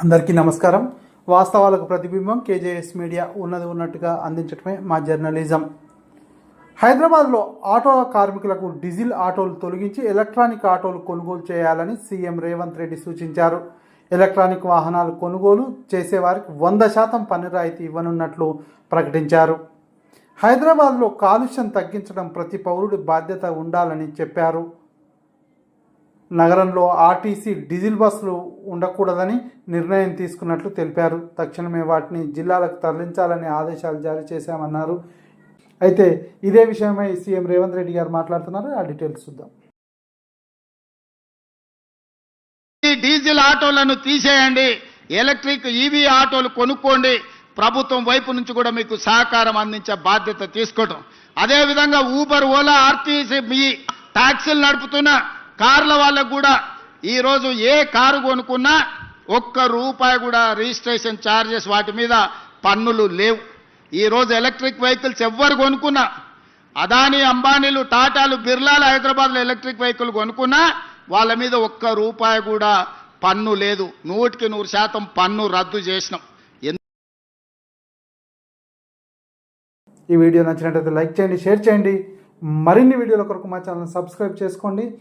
అందరికీ నమస్కారం. వాస్తవాలకు ప్రతిబింబం కేజేఎస్ మీడియా ఉన్నది ఉన్నట్టుగా అందించడమే మా జర్నలిజం. హైదరాబాద్లో ఆటో కార్మికులకు డీజిల్ ఆటోలు తొలగించి ఎలక్ట్రానిక్ ఆటోలు కొనుగోలు చేయాలని సీఎం రేవంత్ రెడ్డి సూచించారు. ఎలక్ట్రానిక్ వాహనాలు కొనుగోలు చేసేవారికి వంద శాతం పన్ను రాయితీ ఇవ్వనున్నట్లు ప్రకటించారు. హైదరాబాద్లో కాలుష్యం తగ్గించడం ప్రతి పౌరుడి బాధ్యత ఉండాలని చెప్పారు. నగరంలో ఆర్టీసీ డీజిల్ బస్సులు ఉండకూడదని నిర్ణయం తీసుకున్నట్లు తెలిపారు. తక్షణమే వాటిని జిల్లాలకు తరలించాలని ఆదేశాలు జారీ చేశామన్నారు. అయితే ఇదే విషయమై సీఎం రేవంత్ రెడ్డి గారు మాట్లాడుతున్నారు. ఆ డీటెయిల్స్ చూద్దాం. ఈ డీజిల్ ఆటోలను తీసేయండి. ఎలక్ట్రిక్ ఈవీ ఆటోలు కొనుక్కోండి. ప్రభుత్వం వైపు నుంచి కూడా మీకు సహకారం అందించే బాధ్యత తీసుకోవటం. అదేవిధంగా ఊబర్ ఓలా ఆర్టీసీ మీ ట్యాక్సీలు నడుపుతున్న కార్ల వాళ్ళకు కూడా ఈరోజు ఏ కారు కొనుక్కున్నా ఒక్క రూపాయి కూడా రిజిస్ట్రేషన్ ఛార్జెస్ వాటి మీద పన్నులు లేవు. ఈరోజు ఎలక్ట్రిక్ వెహికల్స్ ఎవ్వరు కొనుక్కున్నా. అదానీ అంబానీలు టాటాలు బిర్లాలు హైదరాబాద్లో ఎలక్ట్రిక్ వెహికల్ కొనుక్కున్నా వాళ్ళ మీద ఒక్క రూపాయి కూడా పన్ను లేదు. నూటికి నూరు శాతం పన్ను రద్దు చేసినాం. ఎందు- ఈ వీడియో నచ్చినట్లయితే లైక్ చేయండి షేర్ చేయండి. మరిన్ని వీడియోల కొరకు మా ఛానల్ సబ్స్క్రైబ్ చేసుకోండి.